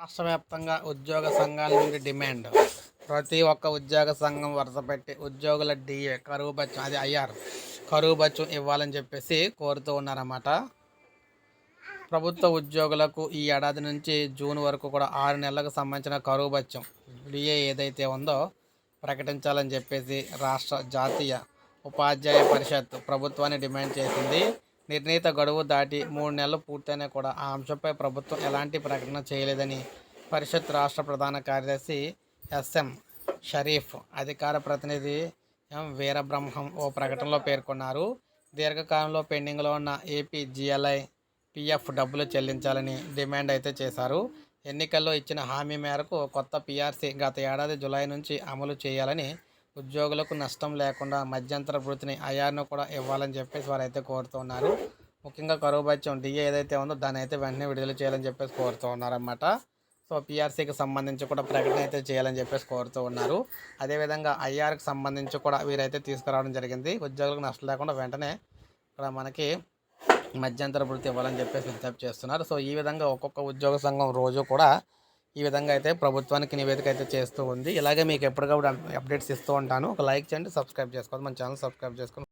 రాష్ట్ర వ్యాప్తంగా ఉద్యోగ సంఘాల నుండి డిమాండ్. ప్రతి ఒక్క ఉద్యోగ సంఘం వరుస పెట్టి ఉద్యోగుల డిఏ కరువు బచ్చం అది ఐఆర్ కరువు బచ్చం ఇవ్వాలని చెప్పేసి కోరుతూ ఉన్నారన్నమాట. ప్రభుత్వ ఉద్యోగులకు ఈ ఏడాది నుంచి జూన్ వరకు కూడా ఆరు నెలలకు సంబంధించిన కరువు బచ్చం డిఏ ఏదైతే ఉందో ప్రకటించాలని చెప్పేసి రాష్ట్ర జాతీయ ఉపాధ్యాయ పరిషత్ ప్రభుత్వాన్ని డిమాండ్ చేసింది. నిర్ణీత గడువు దాటి మూడు నెలలు పూర్తయినా కూడా ఆ అంశంపై ప్రభుత్వం ఎలాంటి ప్రకటన చేయలేదని పరిషత్ రాష్ట్ర ప్రధాన కార్యదర్శి ఎస్ఎం షరీఫ్ అధికార ప్రతినిధి ఎం వీరబ్రహ్మం ఓ ప్రకటనలో పేర్కొన్నారు. దీర్ఘకాలంలో పెండింగ్లో ఉన్న ఏపీ జిఎల్ఐ పిఎఫ్ డబ్బులు చెల్లించాలని డిమాండ్ అయితే చేశారు. ఎన్నికల్లో ఇచ్చిన హామీ మేరకు కొత్త పిఆర్సీ గత ఏడాది జులై నుంచి అమలు చేయాలని ఉద్యోగులకు నష్టం లేకుండా మధ్యంతర వృత్తిని ఐఆర్ను కూడా ఇవ్వాలని చెప్పేసి వారు అయితే కోరుతున్నారు ముఖ్యంగా కరువు బత్యం డిఏ ఏదైతే ఉందో దాన్ని అయితే వెంటనే విడుదల చేయాలని చెప్పేసి కోరుతూ ఉన్నారన్నమాట. సో పిఆర్సీకి సంబంధించి కూడా ప్రకటన అయితే చేయాలని చెప్పేసి కోరుతూ ఉన్నారు. అదేవిధంగా ఐఆర్కి సంబంధించి కూడా వీరైతే తీసుకురావడం జరిగింది. ఉద్యోగులకు నష్టం లేకుండా వెంటనే ఇక్కడ మనకి మధ్యంతర వృత్తి ఇవ్వాలని చెప్పేసి విజ్ఞప్తి చేస్తున్నారు. సో ఈ విధంగా ఒక్కొక్క ఉద్యోగ సంఘం రోజు కూడా ఈ విధంగా అయితే ప్రభుత్వానికి నివేదిక అయితే చేస్తూ ఉంది. ఇలాగే మీకు ఎప్పటికప్పుడు అప్డేట్స్ ఇస్తూ ఉంటాను. ఒక లైక్ చేయండి సబ్స్క్రైబ్ చేసుకోండి. మన ఛానల్ సబ్స్క్రైబ్ చేసుకోండి.